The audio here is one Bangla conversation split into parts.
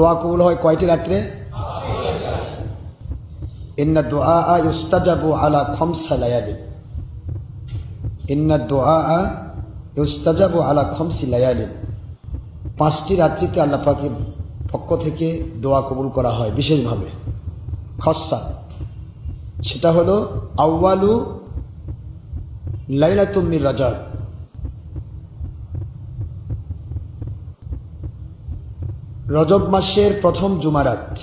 দোয়া কবুল হয় কয়টি রাত্রে? ইন্না দোয়া ইউস্তাজাবু আলা খমসা লায়ালিন ইন্না দোয়া ইউস্তাজাবু আলা খমসি লায়ালিন পাঁচটি রাত্রিতে আল্লাহ পাকের পক্ষ থেকে দোয়া কবুল করা হয় বিশেষভাবে। খসা সেটা হলো আউ্বালু লাইলাতুম্মির রাজাব রজব মাসের প্রথম জুমারাত।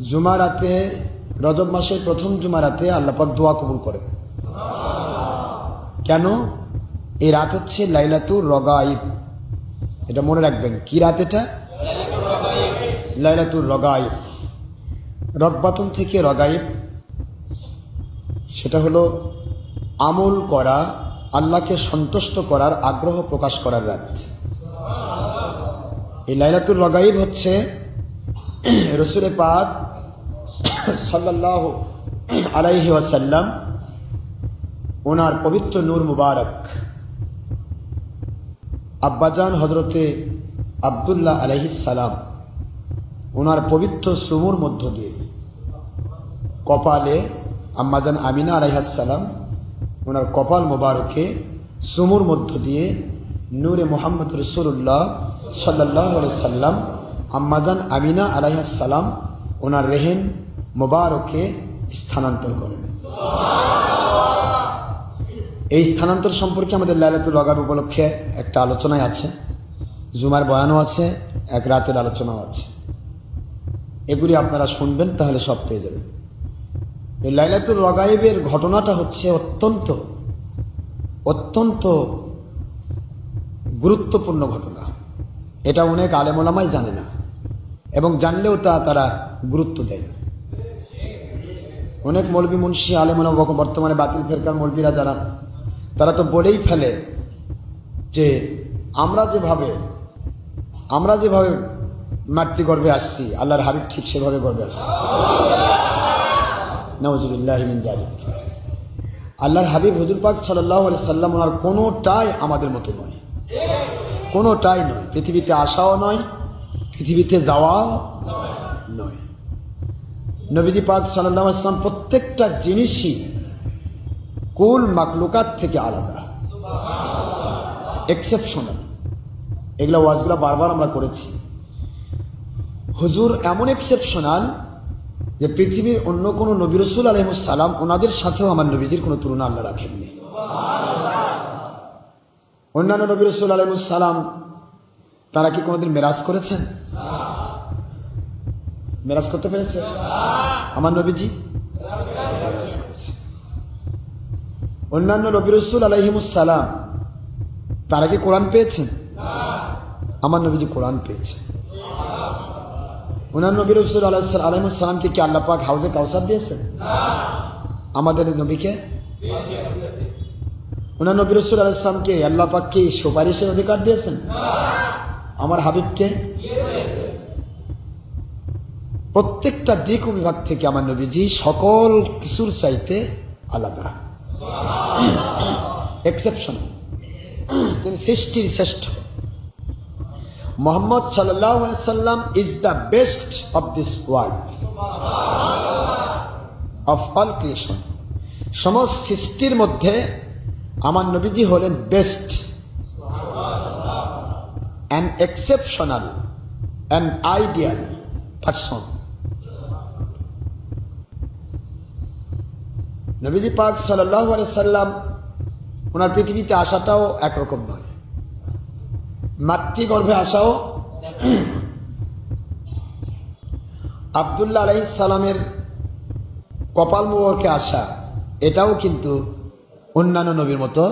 জুমারাতে, রজব মাসের প্রথম জুমারাতে আল্লাপাক দোয়া কবুল করেন। কেন? এই রাত হচ্ছে লাইলাতুর রগাইব এটা মনে রাখবেন, কি রাত এটা? লাইলাতুর রগাইব রগবাতন থেকে রগাইব সেটা হলো আমল করা আল্লাহকে সন্তুষ্ট করার আগ্রহ প্রকাশ করার রাত। এই লাইলাতুর রগাইব হচ্ছে রসুরে পাক সাল্লাহ আলাইহি ওয়াসাল্লাম, ওনার পবিত্র নূর মুবারক। আব্বাজান হজরতে আবদুল্লাহ সালাম, ওনার পবিত্র সুমুর মধ্য দিয়ে কপালে আম্মাজান আমিনা আলাইহাসালাম ওনার কপাল মোবারকে সুমুর মধ্য দিয়ে নূরে মোহাম্মদ রসুল্লাহ সাল্লাহ সাল্লাম আম্মাজান আমিনা আলাইহাসালাম ওনার রেহেন মোবারকে স্থানান্তর করেন। এই স্থানান্তর সম্পর্কে আমাদের লাইলাতুল লগার উপলক্ষে একটা আলোচনায় আছে, জুমার বয়ানও আছে, এক রাতের আলোচনাও আছে। এগুলি আপনারা শুনবেন, তাহলে সব পেয়ে যাবেন। এই লাইলাতুল রগাইবের ঘটনাটা হচ্ছে অত্যন্ত অত্যন্ত গুরুত্বপূর্ণ ঘটনা। এটা অনেক আলেমোলামাই জানে না, এবং জানলেও তা তারা গুরুত্ব দেয় না। অনেক মৌলবী মুন্সি আলেমোলামা বর্তমানে বাতিল ফেরকার মৌলবীরা যারা, তারা তো বলেই ফেলে যে আমরা যেভাবে আমরা যেভাবে মাতৃগর্ভে আসছি, আল্লাহর হাবিব ঠিক সেভাবে গর্বে আসছি। নওয়াজুবিল্লাহ মিন জালিক আল্লাহর হাবিব হুজুর পাক সাল্লাহ আলি সাল্লাম ওনার কোনোটাই আমাদের মতো নয়। কোনোটাই নয়। পৃথিবীতে আসাও নয়, পৃথিবীতে যাওয়াও নয়। নবীজি পাক সাল্লাহ আসলাম প্রত্যেকটা জিনিসই কুল মাকলুকাত থেকে আলাদা। এক্সেপশনাল এগুলো ওয়াজগুলো বারবার আমরা করেছি। হুজুর এমন এক্সেপশনাল যে পৃথিবীর অন্য কোনো নবী রসুল আলহিমসালাম ওনাদের সাথেও আমার নবীজির কোনো তুলনা আল্লাহ রাখেননি। অন্যান্য নবী রসুল আলহিমসালাম তারা কি কোনোদিন মেরাজ করেছেন? মেরাজ করতে পেরেছে? আমার নবীজি? অন্যান্য নবী রসুল আলহিমুসালাম তারা কি কোরআন পেয়েছেন? আমার নবীজি কোরআন পেয়েছে ওনার নবী রসুল আলহিমুসালামকে কি আল্লাহ পাক হাউজে কাউসার দিয়েছেন? আমাদের নবীকে? ওনার নবী রসুল আলাইসলামকে আল্লাহ পাক কি সুপারিশের অধিকার দিয়েছেন? আমার হাবিবকে প্রত্যেকটা দিক বিভাগ থেকে আমার নবীজি সকল কিছুর চাইতে আলাদা। এক্সেপশন তিনি সৃষ্টির শ্রেষ্ঠ। মোহাম্মদ সাল্লাম is the best of this world of all creation সমস্ত সৃষ্টির মধ্যে আমার নবীজি হলেন best and exceptional and ideal person নবীজি পাক সাল্লাহ সাল্লাম, ওনার পৃথিবীতে আসাটাও একরকম নয়। মাতৃগর্ভে আসাও। আবদুল্লা আলাই সালামের কপাল মোবরকে আসা এটাও কিন্তু অন্যান্য নবীর মতো